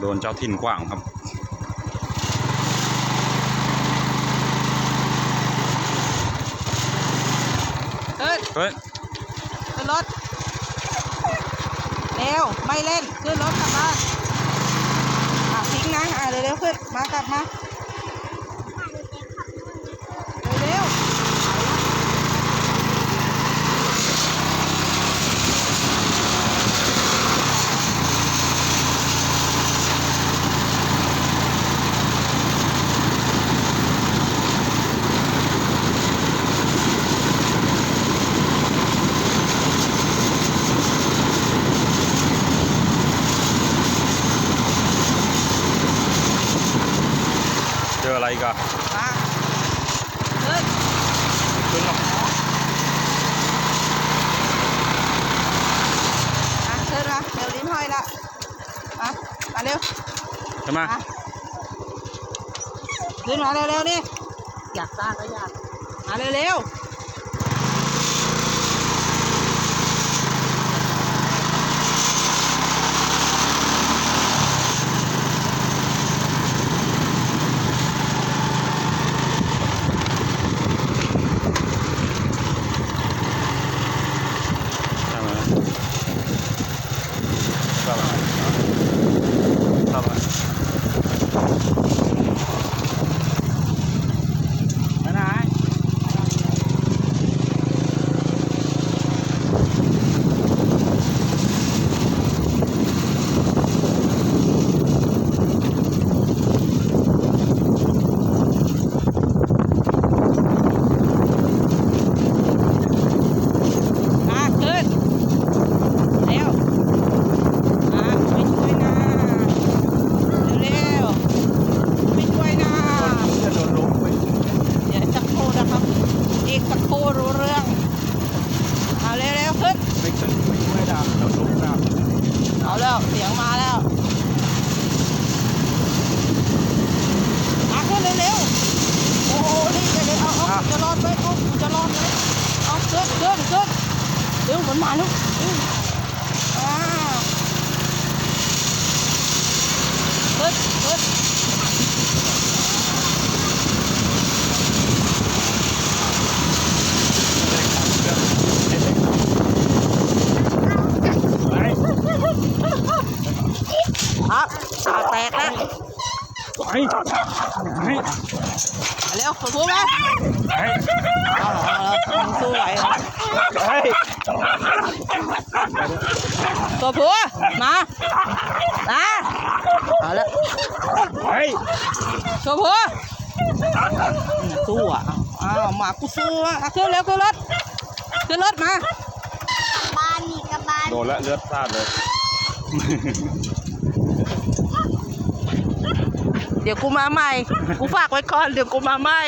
โดนเจ้าถิ่นกว้างครับเฮ้ยเฮ้ยขึ้นรถ เร็ว ไม่เล่น ขึ้นรถกลับบ้านอะทิ้งนะ อะเร็วๆขึ้น มากลับมา ออะไรอีกันมาขึ้นขึ้นมาอะขึ้นมาเร็วลิ้นห้อยละมามาเร็วขึ้นมามาขึ้นมาเร็วๆนี่อยากซ่าก็อยากมาเร็วๆ ทำไมทำไมทำไม ไปไหนมาขึ้นเร็วมาไม่ช่วยนะเร็วๆไม่ช่วยนะ จะโดนล้มไป เดี๋ยวสักครู่นะครับ อีกสักครู่รู้เรื่อง เอาเร็วๆขึ้น ไม่ขึ้นไม่ช่วยดับเราล้มดับ เอาแล้ว เสียงมาแล้ว มาขึ้นเร็วๆ โอ้โหนี่เร็วๆเอาเอาจะรอดไหมเอาจะรอดไหมเอา ขึ้นขึ้นขึ้นเร็วมันมาลูกอื้ออ่าขึ้นขึ้น ไป ครับตาแตกแล้ว ไปไป เร็วขอพูดไหมไปเอาเหรอเอาเหรอมึงสู้ไหวเหรอไปตัวผัวมามาเอาละไปตัวผัวสู้อะอ้าวมากูสู้อะขึ้นเร็วขึ้นรถขึ้นรถมาบ้านมีกับบ้านโดนล้วเลือดพลาดเลย เดี๋ยวกูมาใหม่ กูฝากไว้ก่อน เดี๋ยวกูมาใหม่